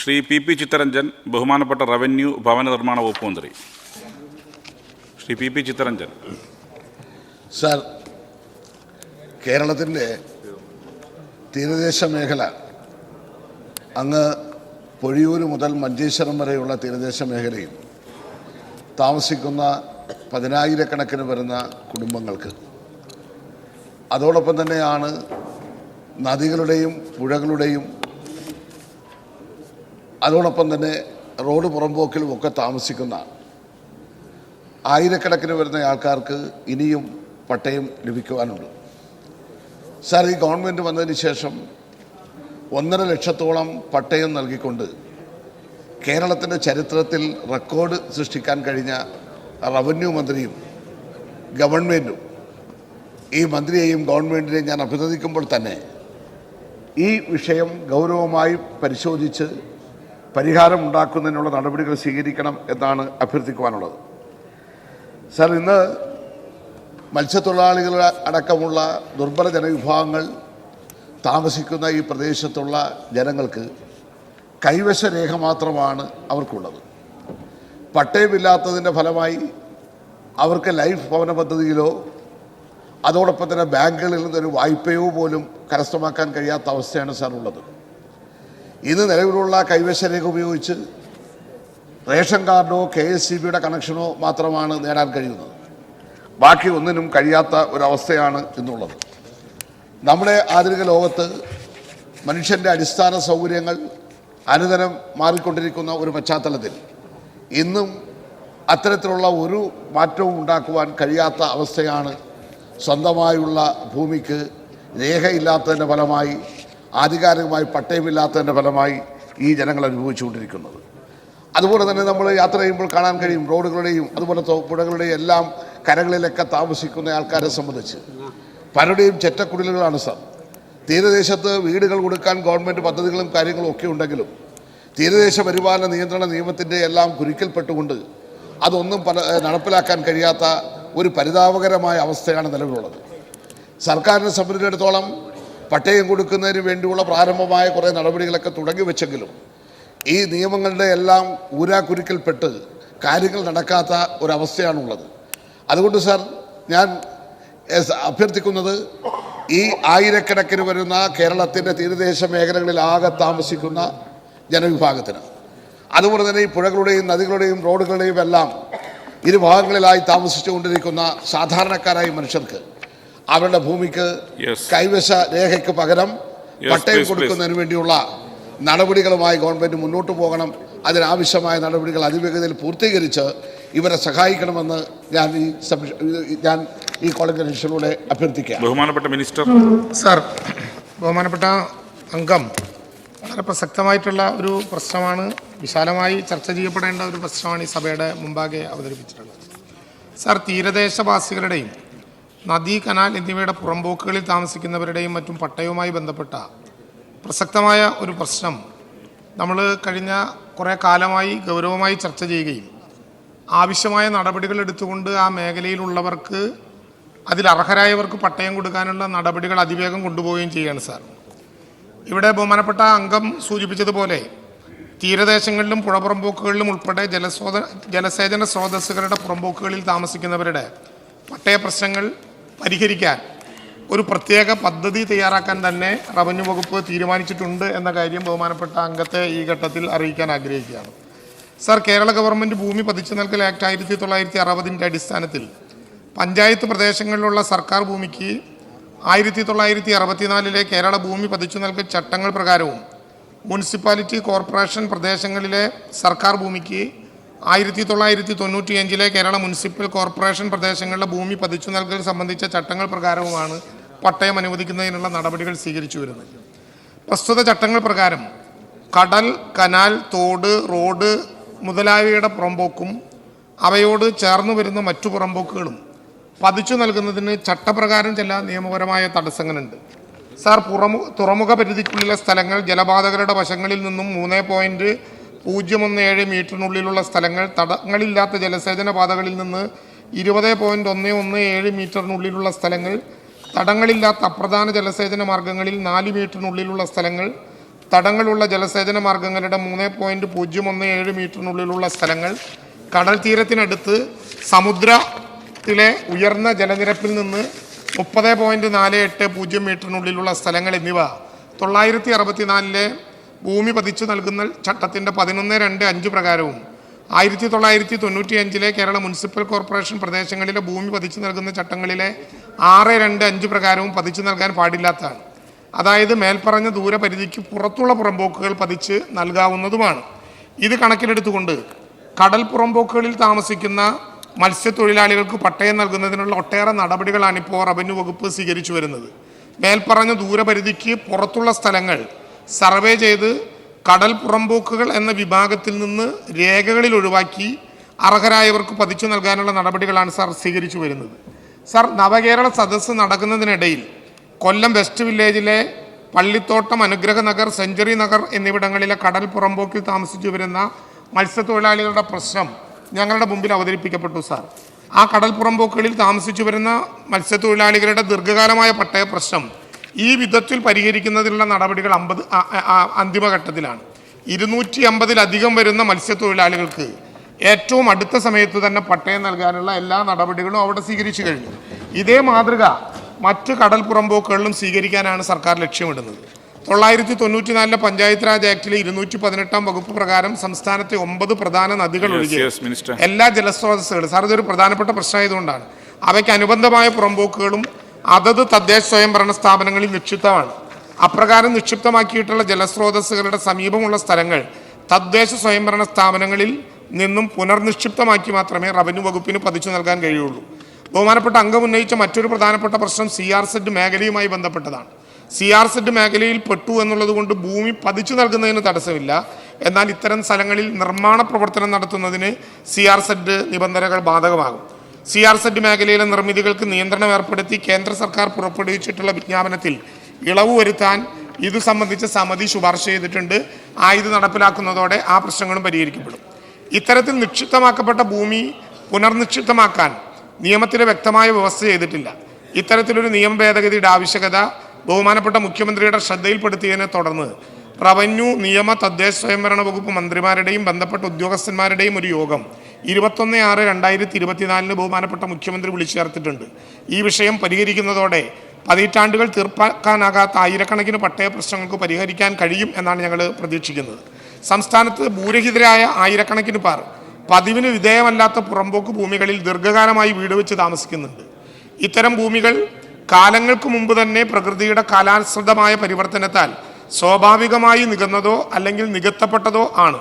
Shri P P Chittaranjan ബഹുമാനപ്പെട്ട revenue ഭവന നിർമ്മാണ വകുപ്പ് മന്ത്രി. Shri P P Chittaranjan. Sir കേരളത്തിന്റെ തീരദേശ മേഖല അങ്ങ് പൊഴിയൂർ മുതൽ മഞ്ചേശ്വരം വരെയുള്ള തീരദേശ മേഖലയിൽ താമസിക്കുന്ന പതിനായിരക്കണക്കിന് വരുന്ന കുടുംബങ്ങൾക്ക്. അതോടൊപ്പം തന്നെയാണ് നദികളുടെയും പുഴകളുടെയും അതോടൊപ്പം തന്നെ റോഡ് പുറമ്പോക്കിലും ഒക്കെ താമസിക്കുന്ന ആയിരക്കണക്കിന് വരുന്ന ആൾക്കാർക്ക് ഇനിയും പട്ടയം ലഭിക്കുവാനുണ്ട്. സാർ ഈ ഗവൺമെന്റ് വന്നതിന് ശേഷം ഒന്നര ലക്ഷത്തോളം പട്ടയം നൽകിക്കൊണ്ട് കേരളത്തിന്റെ ചരിത്രത്തിൽ റെക്കോർഡ് സൃഷ്ടിക്കാൻ കഴിഞ്ഞ റവന്യൂ മന്ത്രിയും ഗവൺമെന്റും ഈ മന്ത്രിയെയും ഗവൺമെന്റിനെയും ഞാൻ അഭിനന്ദിക്കുമ്പോൾ തന്നെ ഈ വിഷയം ഗൗരവമായി പരിശോധിച്ച് പരിഹാരം ഉണ്ടാക്കുന്നതിനുള്ള നടപടികൾ സ്വീകരിക്കണം എന്നാണ് അഭ്യർത്ഥിക്കുവാനുള്ളത്. സാർ ഇന്ന് മത്സ്യത്തൊഴിലാളികൾ അടക്കമുള്ള ദുർബല ജനവിഭാഗങ്ങൾ താമസിക്കുന്ന ഈ പ്രദേശത്തുള്ള ജനങ്ങൾക്ക് കൈവശ രേഖ മാത്രമാണ് അവർക്കുള്ളത്. പട്ടയമില്ലാത്തതിന്റെ ഫലമായി അവർക്ക് ലൈഫ് ഭവന പദ്ധതിയിലോ അതോടൊപ്പം തന്നെ ബാങ്കുകളിൽ നിന്നൊരു വായ്പയോ പോലും കരസ്ഥമാക്കാൻ കഴിയാത്ത അവസ്ഥയാണ് സാർ ഉള്ളത്. ഇന്ന് നിലവിലുള്ള കൈവശ രേഖ ഉപയോഗിച്ച് റേഷൻ കാർഡോ കെ എസ് സി ബിയുടെ കണക്ഷനോ മാത്രമാണ് നേടാൻ കഴിയുന്നത്. ബാക്കി ഒന്നിനും കഴിയാത്ത ഒരവസ്ഥയാണ് ഇന്നുള്ളത്. നമ്മുടെ ആധുനിക ലോകത്ത് മനുഷ്യന്റെ അടിസ്ഥാന സൗകര്യങ്ങൾ അനുദിനം മാറിക്കൊണ്ടിരിക്കുന്ന ഒരു പശ്ചാത്തലത്തിൽ ഇന്നും അത്തരത്തിലുള്ള ഒരു മാറ്റവും ഉണ്ടാക്കുവാൻ കഴിയാത്ത അവസ്ഥയാണ് സ്വന്തമായുള്ള ഭൂമിക്ക് രേഖയില്ലാത്തതിന്റെ ഫലമായി ആധികാരികമായി പട്ടയമില്ലാത്തതിന്റെ ഫലമായി ഈ ജനങ്ങൾ അനുഭവിച്ചുകൊണ്ടിരിക്കുന്നത്. അതുപോലെ തന്നെ നമ്മൾ യാത്ര ചെയ്യുമ്പോൾ കാണാൻ കഴിയും റോഡുകളുടെയും അതുപോലെ പുഴകളുടെയും എല്ലാം കരകളിലൊക്കെ താമസിക്കുന്ന ആൾക്കാരെ സംബന്ധിച്ച്. പലരുടെയും ചെറ്റക്കുടലുകളാണ് സർ. തീരദേശത്ത് വീടുകൾ കൊടുക്കാൻ ഗവൺമെന്റ് പദ്ധതികളും കാര്യങ്ങളും ഒക്കെ ഉണ്ടെങ്കിലും തീരദേശ പരിപാലന നിയന്ത്രണ നിയമത്തിന്റെ എല്ലാം കുരുക്കൽപ്പെട്ടുകൊണ്ട് അതൊന്നും പല നടപ്പിലാക്കാൻ കഴിയാത്ത ഒരു പരിതാപകരമായ അവസ്ഥയാണ് നിലവിലുള്ളത്. സർക്കാരിനെ സംബന്ധിച്ചിടത്തോളം പട്ടയം കൊടുക്കുന്നതിന് വേണ്ടിയുള്ള പ്രാരംഭമായ കുറേ നടപടികളൊക്കെ തുടങ്ങി വെച്ചെങ്കിലും ഈ നിയമങ്ങളുടെ എല്ലാം ഊരാക്കുരുക്കിൽപ്പെട്ട് കാര്യങ്ങൾ നടക്കാത്ത ഒരവസ്ഥയാണുള്ളത്. അതുകൊണ്ട് സാർ ഞാൻ അഭ്യർത്ഥിക്കുന്നത് ഈ ആയിരക്കണക്കിന് വരുന്ന കേരളത്തിന്റെ തീരദേശ മേഖലകളിൽ ആകെ താമസിക്കുന്ന ജനവിഭാഗത്തിന്. അതുപോലെ തന്നെ ഈ പുഴകളുടെയും നദികളുടെയും റോഡുകളുടെയും എല്ലാം ഇരുഭാഗങ്ങളിലായി താമസിച്ചുകൊണ്ടിരിക്കുന്ന സാധാരണക്കാരായ മനുഷ്യർക്ക് അവരുടെ ഭൂമിക്ക് കൈവശ രേഖയ്ക്ക് പകരം പട്ടയം. കൊടുക്കുന്നതിന് വേണ്ടിയുള്ള നടപടികളുമായി ഗവൺമെന്റ് മുന്നോട്ട് പോകണം. അതിനാവശ്യമായ നടപടികൾ അതിവേഗതയിൽ പൂർത്തീകരിച്ച് ഇവരെ സഹായിക്കണമെന്ന് ഞാൻ ഈ ഞാൻ ഈ കോളേജ് അധ്യക്ഷനോട് അഭ്യർത്ഥിക്കാം ബഹുമാനപ്പെട്ട മിനിസ്റ്റർ. സാർ ബഹുമാനപ്പെട്ട അംഗം വളരെ പ്രസക്തമായിട്ടുള്ള ഒരു പ്രശ്നമാണ് വിശാലമായി ചർച്ച ചെയ്യപ്പെടേണ്ട ഒരു പ്രശ്നമാണ് ഈ സഭയുടെ മുമ്പാകെ അവതരിപ്പിച്ചിട്ടുള്ളത്. സാർ തീരദേശവാസികളുടെയും നദി കനാൽ എന്നിവയുടെ പുറമ്പോക്കുകളിൽ താമസിക്കുന്നവരുടെയും മറ്റും പട്ടയവുമായി ബന്ധപ്പെട്ട പ്രസക്തമായ ഒരു പ്രശ്നം നമ്മൾ കഴിഞ്ഞ കുറേ കാലമായി ഗൗരവമായി ചർച്ച ചെയ്യുകയും ആവശ്യമായ നടപടികൾ എടുത്തുകൊണ്ട് ആ മേഖലയിലുള്ളവർക്ക് അതിൽ അർഹരായവർക്ക് പട്ടയം കൊടുക്കാനുള്ള നടപടികൾ അതിവേഗം കൊണ്ടുപോവുകയും ചെയ്യുകയാണ് സാർ. ഇവിടെ ബഹുമാനപ്പെട്ട അംഗം സൂചിപ്പിച്ചതുപോലെ തീരദേശങ്ങളിലും പുഴപുറമ്പോക്കുകളിലും ഉൾപ്പെടെ ജലസ്രോത ജലസേചന സ്രോതസ്സുകളുടെ പുറമ്പോക്കുകളിൽ താമസിക്കുന്നവരുടെ പട്ടയ പ്രശ്നങ്ങൾ പരിഹരിക്കാൻ ഒരു പ്രത്യേക പദ്ധതി തയ്യാറാക്കാൻ തന്നെ റവന്യൂ വകുപ്പ് തീരുമാനിച്ചിട്ടുണ്ട് എന്ന കാര്യം ബഹുമാനപ്പെട്ട അംഗത്തെ ഈ ഘട്ടത്തിൽ അറിയിക്കാൻ ആഗ്രഹിക്കുകയാണ്. സാർ കേരള ഗവൺമെന്റ് ഭൂമി പതിച്ചു നൽകൽ ആക്ട് ആയിരത്തി തൊള്ളായിരത്തി അറുപതിന്റെ അടിസ്ഥാനത്തിൽ പഞ്ചായത്ത് പ്രദേശങ്ങളിലുള്ള സർക്കാർ ഭൂമിക്ക് ആയിരത്തി തൊള്ളായിരത്തി അറുപത്തിനാലിലെ കേരള ഭൂമി പതിച്ചു നൽകൽ ചട്ടങ്ങൾ പ്രകാരവും മുനിസിപ്പാലിറ്റി കോർപ്പറേഷൻ പ്രദേശങ്ങളിലെ സർക്കാർ ഭൂമിക്ക് ആയിരത്തി തൊള്ളായിരത്തി തൊണ്ണൂറ്റി അഞ്ചിലെ കേരള മുനിസിപ്പൽ കോർപ്പറേഷൻ പ്രദേശങ്ങളിലെ ഭൂമി പതിച്ചു നൽകൽ സംബന്ധിച്ച ചട്ടങ്ങൾ പ്രകാരവുമാണ് പട്ടയം അനുവദിക്കുന്നതിനുള്ള നടപടികൾ സ്വീകരിച്ചു വരുന്നത്. പ്രസ്തുത ചട്ടങ്ങൾ പ്രകാരം കടൽ കനാൽ തോട് റോഡ് മുതലായവയുടെ പുറമ്പോക്കും അവയോട് ചേർന്നു വരുന്ന മറ്റു പുറമ്പോക്കുകളും പതിച്ചു നൽകുന്നതിന് ചട്ടപ്രകാരം ചില നിയമപരമായ തടസ്സങ്ങളുണ്ട്. സാർ പുറമു തുറമുഖ പരിധിക്കുള്ളിലെ സ്ഥലങ്ങൾ ജലപാതകളുടെ വശങ്ങളിൽ നിന്നും മൂന്ന് പോയിന്റ് പൂജ്യം ഒന്ന് ഏഴ് മീറ്ററിനുള്ളിലുള്ള സ്ഥലങ്ങൾ തടങ്ങളില്ലാത്ത ജലസേചന പാതകളിൽ നിന്ന് ഇരുപത് പോയിന്റ് ഒന്ന് ഒന്ന് ഏഴ് മീറ്ററിനുള്ളിലുള്ള സ്ഥലങ്ങൾ തടങ്ങളില്ലാത്ത അപ്രധാന ജലസേചന മാർഗങ്ങളിൽ നാല് മീറ്ററിനുള്ളിലുള്ള സ്ഥലങ്ങൾ തടങ്ങളുള്ള ജലസേചന മാർഗങ്ങളുടെ മൂന്ന് പോയിന്റ് പൂജ്യം ഒന്ന് ഏഴ് മീറ്ററിനുള്ളിലുള്ള സ്ഥലങ്ങൾ കടൽ തീരത്തിനടുത്ത് സമുദ്രത്തിലെ ഉയർന്ന ജലനിരപ്പിൽ നിന്ന് മുപ്പത് പോയിന്റ് നാല് എട്ട് പൂജ്യം മീറ്ററിനുള്ളിലുള്ള സ്ഥലങ്ങൾ എന്നിവ. തൊള്ളായിരത്തി അറുപത്തിനാലിലെ ഭൂമി പതിച്ചു നൽകുന്ന ചട്ടത്തിന്റെ പതിനൊന്ന് രണ്ട് അഞ്ച് പ്രകാരവും ആയിരത്തി തൊള്ളായിരത്തി തൊണ്ണൂറ്റി അഞ്ചിലെ കേരള മുനിസിപ്പൽ കോർപ്പറേഷൻ പ്രദേശങ്ങളിലെ ഭൂമി പതിച്ചു നൽകുന്ന ചട്ടങ്ങളിലെ ആറ് രണ്ട് അഞ്ച് പ്രകാരവും പതിച്ചു നൽകാൻ പാടില്ലാത്തതാണ്. അതായത് മേൽപ്പറഞ്ഞ ദൂരപരിധിക്ക് പുറത്തുള്ള പുറമ്പോക്കുകൾ പതിച്ച് നൽകാവുന്നതുമാണ്. ഇത് കണക്കിലെടുത്തുകൊണ്ട് കടൽ പുറമ്പോക്കുകളിൽ താമസിക്കുന്ന മത്സ്യത്തൊഴിലാളികൾക്ക് പട്ടയം നൽകുന്നതിനുള്ള ഒട്ടേറെ നടപടികളാണ് ഇപ്പോൾ റവന്യൂ വകുപ്പ് സ്വീകരിച്ചു വരുന്നത്. മേൽപ്പറഞ്ഞ ദൂരപരിധിക്ക് പുറത്തുള്ള സ്ഥലങ്ങൾ സർവേ ചെയ്ത് കടൽ പുറമ്പോക്കുകൾ എന്ന വിഭാഗത്തിൽ നിന്ന് രേഖകളിൽ ഒഴിവാക്കി അർഹരായവർക്ക് പതിച്ചു നൽകാനുള്ള നടപടികളാണ് സാർ സ്വീകരിച്ചു വരുന്നത്. സാർ നവകേരള സദസ്സ് നടക്കുന്നതിനിടയിൽ കൊല്ലം വെസ്റ്റ് വില്ലേജിലെ പള്ളിത്തോട്ടം അനുഗ്രഹ നഗർ സെഞ്ചുറി നഗർ എന്നിവിടങ്ങളിലെ കടൽ പുറമ്പോക്കിൽ താമസിച്ചു വരുന്ന മത്സ്യത്തൊഴിലാളികളുടെ പ്രശ്നം ഞങ്ങളുടെ മുമ്പിൽ അവതരിപ്പിക്കപ്പെട്ടു സാർ. ആ കടൽ പുറമ്പോക്കുകളിൽ താമസിച്ചു വരുന്ന മത്സ്യത്തൊഴിലാളികളുടെ ദീർഘകാലമായ പട്ടയ പ്രശ്നം ഈ വിധത്തിൽ പരിഹരിക്കുന്നതിനുള്ള നടപടികൾ അമ്പത് അന്തിമഘട്ടത്തിലാണ്. ഇരുന്നൂറ്റി അമ്പതിലധികം വരുന്ന മത്സ്യത്തൊഴിലാളികൾക്ക് ഏറ്റവും അടുത്ത സമയത്ത് തന്നെ പട്ടയം നൽകാനുള്ള എല്ലാ നടപടികളും അവിടെ സ്വീകരിച്ചു കഴിഞ്ഞു. ഇതേ മാതൃക മറ്റ് കടൽ പുറമ്പോക്കുകളിലും സ്വീകരിക്കാനാണ് സർക്കാർ ലക്ഷ്യമിടുന്നത്. തൊള്ളായിരത്തി തൊണ്ണൂറ്റി നാലിലെ പഞ്ചായത്ത് രാജ് ആക്ടിലെ ഇരുന്നൂറ്റി പതിനെട്ടാം വകുപ്പ് പ്രകാരം സംസ്ഥാനത്തെ ഒമ്പത് പ്രധാന നദികൾ ഒഴികെ എല്ലാ ജലസ്രോതസ്സുകളും സാർ ഇതൊരു പ്രധാനപ്പെട്ട പ്രശ്നമായതുകൊണ്ടാണ്. അവയ്ക്ക് അനുബന്ധമായ പുറമ്പോക്കുകളും അതത് തദ്ദേശ സ്വയംഭരണ സ്ഥാപനങ്ങളിൽ നിക്ഷിപ്തമാണ്. അപ്രകാരം നിക്ഷിപ്തമാക്കിയിട്ടുള്ള ജലസ്രോതസ്സുകളുടെ സമീപമുള്ള സ്ഥലങ്ങൾ തദ്ദേശ സ്വയംഭരണ സ്ഥാപനങ്ങളിൽ നിന്നും പുനർനിക്ഷിപ്തമാക്കി മാത്രമേ റവന്യൂ വകുപ്പിന് പതിച്ചു നൽകാൻ കഴിയുള്ളൂ. ബഹുമാനപ്പെട്ട അംഗം ഉന്നയിച്ച മറ്റൊരു പ്രധാനപ്പെട്ട പ്രശ്നം സി ആർ സെഡ് മേഖലയുമായി ബന്ധപ്പെട്ടതാണ്. സി ആർ സെഡ് മേഖലയിൽ പെട്ടു എന്നുള്ളത് കൊണ്ട് ഭൂമി പതിച്ചു നൽകുന്നതിന് തടസ്സമില്ല. എന്നാൽ ഇത്തരം സ്ഥലങ്ങളിൽ നിർമ്മാണ പ്രവർത്തനം നടത്തുന്നതിന് സി ആർ സെഡ് നിബന്ധനകൾ ബാധകമാകും. സി ആർ സെഡ് മേഖലയിലെ നിർമ്മിതികൾക്ക് നിയന്ത്രണം ഏർപ്പെടുത്തി കേന്ദ്ര സർക്കാർ പുറപ്പെടുവിച്ചിട്ടുള്ള വിജ്ഞാപനത്തിൽ ഇളവ് വരുത്താൻ ഇത് സംബന്ധിച്ച സമിതി ശുപാർശ ചെയ്തിട്ടുണ്ട്. ആ ഇത് നടപ്പിലാക്കുന്നതോടെ ആ പ്രശ്നങ്ങളും പരിഹരിക്കപ്പെടും. ഇത്തരത്തിൽ നിക്ഷിപ്തമാക്കപ്പെട്ട ഭൂമി പുനർനിക്ഷിപ്തമാക്കാൻ നിയമത്തിലെ വ്യക്തമായ വ്യവസ്ഥ ചെയ്തിട്ടില്ല. ഇത്തരത്തിലൊരു നിയമ ഭേദഗതിയുടെ ആവശ്യകത ബഹുമാനപ്പെട്ട മുഖ്യമന്ത്രിയുടെ ശ്രദ്ധയിൽപ്പെടുത്തിയതിനെ തുടർന്ന് റവന്യൂ നിയമ തദ്ദേശ സ്വയംഭരണ വകുപ്പ് മന്ത്രിമാരുടെയും ബന്ധപ്പെട്ട ഉദ്യോഗസ്ഥന്മാരുടെയും ഒരു യോഗം. ഇരുപത്തൊന്ന് ആറ് രണ്ടായിരത്തി ഇരുപത്തിനാലിന് ബഹുമാനപ്പെട്ട മുഖ്യമന്ത്രി വിളിച്ചു ചേർത്തിട്ടുണ്ട് ഈ വിഷയം പരിഹരിക്കുന്നതോടെ പതിറ്റാണ്ടുകൾ തീർപ്പാക്കാനാകാത്ത ആയിരക്കണക്കിന് പട്ടയ പ്രശ്നങ്ങൾക്ക് പരിഹരിക്കാൻ കഴിയും എന്നാണ് ഞങ്ങൾ പ്രതീക്ഷിക്കുന്നത്. സംസ്ഥാനത്ത് ഭൂരഹിതരായ ആയിരക്കണക്കിന് പേർ പതിവിന് വിധേയമല്ലാത്ത പുറമ്പോക്ക് ഭൂമികളിൽ ദീർഘകാലമായി വീട് വെച്ച് താമസിക്കുന്നുണ്ട്. ഇത്തരം ഭൂമികൾ കാലങ്ങൾക്ക് മുമ്പ് തന്നെ പ്രകൃതിയുടെ കാലാനുസൃതമായ പരിവർത്തനത്താൽ സ്വാഭാവികമായി നികന്നതോ അല്ലെങ്കിൽ നികത്തപ്പെട്ടതോ ആണ്.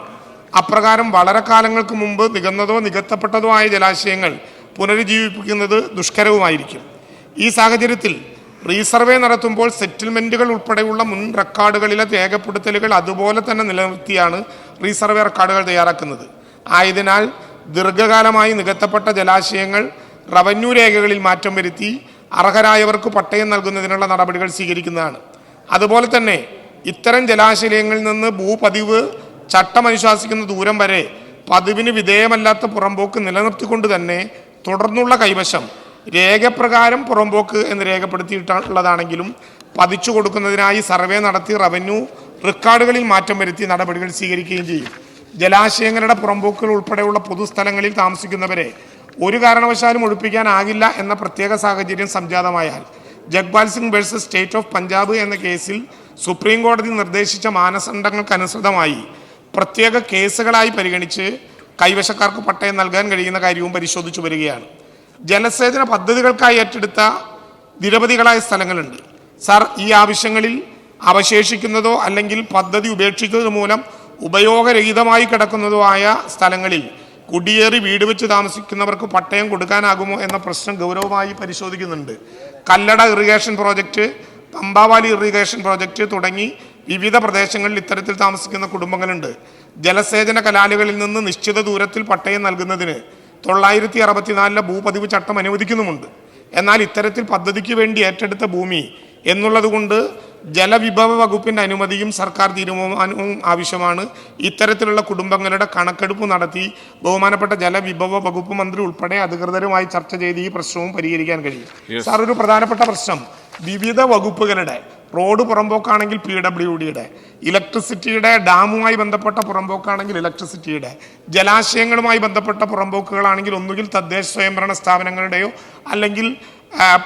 അപ്രകാരം വളരെ കാലങ്ങൾക്ക് മുമ്പ് നികന്നതോ നികത്തപ്പെട്ടതോ ആയ ജലാശയങ്ങൾ പുനരുജ്ജീവിപ്പിക്കുന്നത് ദുഷ്കരവുമായിരിക്കും. ഈ സാഹചര്യത്തിൽ റീസർവേ നടത്തുമ്പോൾ സെറ്റിൽമെന്റുകൾ ഉൾപ്പെടെയുള്ള മുൻ റെക്കോർഡുകളിലെ രേഖപ്പെടുത്തലുകൾ അതുപോലെ തന്നെ നിലനിർത്തിയാണ് റീസർവേ റെക്കോർഡുകൾ തയ്യാറാക്കുന്നത്. ആയതിനാൽ ദീർഘകാലമായി നികത്തപ്പെട്ട ജലാശയങ്ങൾ റവന്യൂ രേഖകളിൽ മാറ്റം വരുത്തി അർഹരായവർക്ക് പട്ടയം നൽകുന്നതിനുള്ള നടപടികൾ സ്വീകരിക്കുന്നതാണ്. അതുപോലെ തന്നെ ഇത്തരം ജലാശയങ്ങളിൽ നിന്ന് ഭൂപതിവ് ചട്ടം അനുശാസിക്കുന്ന ദൂരം വരെ പതിവിന് വിധേയമല്ലാത്ത പുറമ്പോക്ക് നിലനിർത്തിക്കൊണ്ട് തന്നെ തുടർന്നുള്ള കൈവശം രേഖപ്രകാരം പുറമ്പോക്ക് എന്ന് രേഖപ്പെടുത്തിയിട്ടുള്ളതാണെങ്കിലും പതിച്ചു കൊടുക്കുന്നതിനായി സർവേ നടത്തി റവന്യൂ റെക്കോർഡുകളിൽ മാറ്റം വരുത്തി നടപടികൾ സ്വീകരിക്കുകയും ചെയ്യും. ജലാശയങ്ങളുടെ പുറമ്പോക്കുകൾ ഉൾപ്പെടെയുള്ള പൊതുസ്ഥലങ്ങളിൽ താമസിക്കുന്നവരെ ഒരു കാരണവശാലും ഒഴിപ്പിക്കാനാകില്ല എന്ന പ്രത്യേക സാഹചര്യം സംജാതമായാൽ Jagpal Singh versus state of Punjab എന്ന കേസിൽ സുപ്രീം കോടതി നിർദ്ദേശിച്ച മാനദണ്ഡങ്ങൾക്കനുസൃതമായി പ്രത്യേക കേസുകളായി പരിഗണിച്ച് കൈവശക്കാർക്ക് പട്ടയം നൽകാൻ കഴിയുന്ന കാര്യവും പരിശോധിച്ചു വരികയാണ്. ജലസേചന പദ്ധതികൾക്കായി ഏറ്റെടുത്ത നിരവധികളായ സ്ഥലങ്ങളുണ്ട്. സാർ ഈ ആവശ്യങ്ങളിൽ അവശേഷിക്കുന്നതോ അല്ലെങ്കിൽ പദ്ധതി ഉപേക്ഷിച്ചത് മൂലം ഉപയോഗരഹിതമായി കിടക്കുന്നതോ ആയ സ്ഥലങ്ങളിൽ കുടിയേറി വീട് വെച്ച് താമസിക്കുന്നവർക്ക് പട്ടയം കൊടുക്കാനാകുമോ എന്ന പ്രശ്നം ഗൗരവമായി പരിശോധിക്കുന്നുണ്ട്. Kallada irrigation project Pamba valley irrigation project തുടങ്ങി വിവിധ പ്രദേശങ്ങളിൽ ഇത്തരത്തിൽ താമസിക്കുന്ന കുടുംബങ്ങളുണ്ട്. ജലസേചന കലാലുകളിൽ നിന്ന് നിശ്ചിത ദൂരത്തിൽ പട്ടയം നൽകുന്നതിന് തൊള്ളായിരത്തി അറുപത്തിനാലിലെ ഭൂപതിവ് ചട്ടം അനുവദിക്കുന്നുമുണ്ട്. എന്നാൽ ഇത്തരത്തിൽ പദ്ധതിക്ക് വേണ്ടി ഏറ്റെടുത്ത ഭൂമി എന്നുള്ളതുകൊണ്ട് ജലവിഭവ വകുപ്പിന്റെ അനുമതിയും സർക്കാർ തീരുമാനവും ആവശ്യമാണ്. ഇത്തരത്തിലുള്ള കുടുംബങ്ങളുടെ കണക്കെടുപ്പ് നടത്തി ബഹുമാനപ്പെട്ട ജലവിഭവ വകുപ്പ് മന്ത്രി ഉൾപ്പെടെ അധികൃതരുമായി ചർച്ച ചെയ്ത് ഈ പ്രശ്നവും പരിഹരിക്കാൻ കഴിയും. സാർ ഒരു പ്രധാനപ്പെട്ട പ്രശ്നം. വിവിധ വകുപ്പുകളുടെ റോഡ് പുറമ്പോക്കാണെങ്കിൽ പി ഡബ്ല്യു ഡിയുടെ ഇലക്ട്രിസിറ്റിയുടെ ഡാമുമായി ബന്ധപ്പെട്ട പുറമ്പോക്കാണെങ്കിൽ ഇലക്ട്രിസിറ്റിയുടെ ജലാശയങ്ങളുമായി ബന്ധപ്പെട്ട പുറമ്പോക്കുകളാണെങ്കിൽ ഒന്നുകിൽ തദ്ദേശ സ്വയംഭരണ സ്ഥാപനങ്ങളുടെയോ അല്ലെങ്കിൽ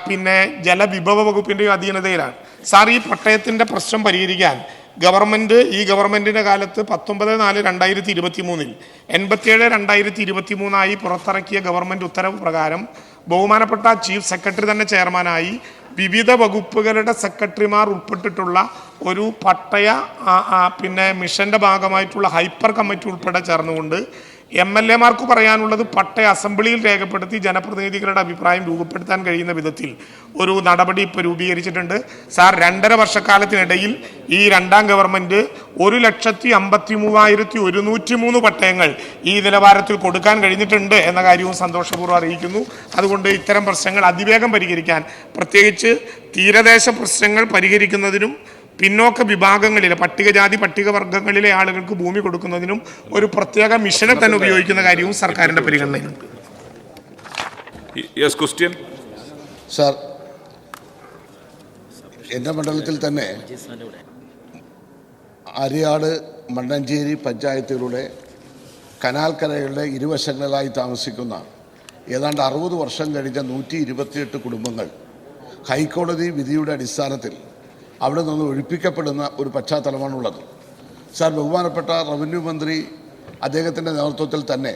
പിന്നെ ജലവിഭവ വകുപ്പിന്റെയോ അധീനതയിലാണ്. സാർ ഈ പട്ടയത്തിന്റെ പ്രശ്നം പരിഹരിക്കാൻ ഗവൺമെന്റ് ഈ ഗവൺമെന്റിന്റെ കാലത്ത് പത്തൊമ്പത് നാല് രണ്ടായിരത്തി ഇരുപത്തി മൂന്നിൽ എൺപത്തിയേഴ് രണ്ടായിരത്തി ഇരുപത്തി മൂന്നായി പുറത്തിറക്കിയ ഗവൺമെന്റ് ഉത്തരവ് പ്രകാരം ബഹുമാനപ്പെട്ട ചീഫ് സെക്രട്ടറി തന്നെ ചെയർമാനായി വിവിധ വകുപ്പുകളുടെ സെക്രട്ടറിമാർ ഉൾപ്പെട്ടിട്ടുള്ള ഒരു പട്ടയ പിന്നെ മിഷന്റെ ഭാഗമായിട്ടുള്ള ഹൈപ്പർ കമ്മിറ്റി ഉൾപ്പെടെ ചേർന്നുകൊണ്ട് എം എൽ എമാർക്ക് പറയാനുള്ളത് പട്ടയ അസംബ്ലിയിൽ രേഖപ്പെടുത്തി ജനപ്രതിനിധികളുടെ അഭിപ്രായം രൂപപ്പെടുത്താൻ കഴിയുന്ന വിധത്തിൽ ഒരു നടപടി ഇപ്പോൾ രൂപീകരിച്ചിട്ടുണ്ട്. സാർ രണ്ടര വർഷക്കാലത്തിനിടയിൽ ഈ രണ്ടാം ഗവൺമെന്റ് ഒരു ലക്ഷത്തി അമ്പത്തി മൂവായിരത്തി ഒരുന്നൂറ്റി മൂന്ന് പട്ടയങ്ങൾ ഈ നിലവാരത്തിൽ കൊടുക്കാൻ കഴിഞ്ഞിട്ടുണ്ട് എന്ന കാര്യവും സന്തോഷപൂർവം അറിയിക്കുന്നു. അതുകൊണ്ട് ഇത്തരം പ്രശ്നങ്ങൾ അതിവേഗം പരിഹരിക്കാൻ പ്രത്യേകിച്ച് തീരദേശ പ്രശ്നങ്ങൾ പരിഹരിക്കുന്നതിനും പിന്നോക്ക വിഭാഗങ്ങളിലെ പട്ടികജാതി പട്ടികവർഗങ്ങളിലെ ആളുകൾക്ക് ഭൂമി കൊടുക്കുന്നതിനും ഒരു പ്രത്യേക മിഷനെ തന്നെ ഉപയോഗിക്കുന്ന കാര്യവും സർക്കാരിന്റെ പരിഗണനയിലുണ്ട് യെസ് ക്വസ്റ്റ്യൻ സാർ എന്റെ മണ്ഡലത്തിൽ തന്നെ അരിയാട് മണ്ണഞ്ചേരി പഞ്ചായത്തുകളുടെ കനാൽക്കരകളുടെ ഇരുവശങ്ങളിലായി താമസിക്കുന്ന ഏതാണ്ട് അറുപത് വർഷം കഴിഞ്ഞ നൂറ്റി ഇരുപത്തിയെട്ട് കുടുംബങ്ങൾ ഹൈക്കോടതി വിധിയുടെ അടിസ്ഥാനത്തിൽ അവിടെ നിന്ന് ഒഴിപ്പിക്കപ്പെടുന്ന ഒരു പശ്ചാത്തലമാണുള്ളത്. സാർ ബഹുമാനപ്പെട്ട റവന്യൂ മന്ത്രി അദ്ദേഹത്തിന്റെ നേതൃത്വത്തിൽ തന്നെ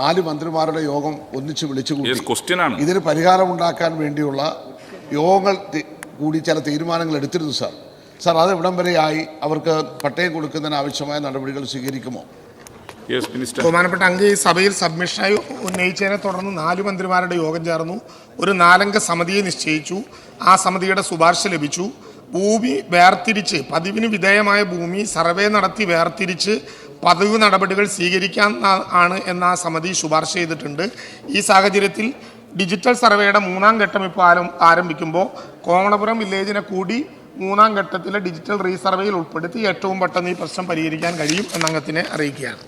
നാല് മന്ത്രിമാരുടെ യോഗം ഒന്നിച്ച് വിളിച്ചു കൂട്ടി. യെസ് ക്വസ്റ്റ്യൻ ആണ്. ഇതിന് പരിഹാരമുണ്ടാക്കാൻ വേണ്ടിയുള്ള യോഗങ്ങൾ കൂടി ചില തീരുമാനങ്ങൾ എടുത്തിരുന്നു സാർ. സാർ അത് ഇവിടം വരെയായി അവർക്ക് പട്ടയം കൊടുക്കുന്നതിന് ആവശ്യമായ നടപടികൾ സ്വീകരിക്കുമോ? യെസ് മിനിസ്റ്റർ ബഹുമാനപ്പെട്ട അംഗ ഈ സഭയിൽ സബ്മിഷനായി ഉന്നയിച്ചതിനെ തുടർന്ന് നാല് മന്ത്രിമാരുടെ യോഗം ചേർന്നു. ഒരു നാലംഗ സമിതിയെ നിശ്ചയിച്ചു. ആ സമിതിയുടെ ശുപാർശ ലഭിച്ചു. ഭൂമി വേർതിരിച്ച് പതിവിന് വിധേയമായ ഭൂമി സർവേ നടത്തി വേർതിരിച്ച് പതിവ് നടപടികൾ സ്വീകരിക്കാൻ ആണ് എന്ന ആ സമിതി ശുപാർശ ചെയ്തിട്ടുണ്ട്. ഈ സാഹചര്യത്തിൽ ഡിജിറ്റൽ സർവേയുടെ മൂന്നാം ഘട്ടം ഇപ്പോൾ ആരം ആരംഭിക്കുമ്പോൾ കോമളപുരം വില്ലേജിനെ കൂടി മൂന്നാം ഘട്ടത്തിലെ ഡിജിറ്റൽ റീസർവേയിൽ ഉൾപ്പെടുത്തി ഏറ്റവും പെട്ടെന്ന് ഈ പ്രശ്നം പരിഹരിക്കാൻ കഴിയും എന്ന അംഗത്തിനെ അറിയിക്കുകയാണ്.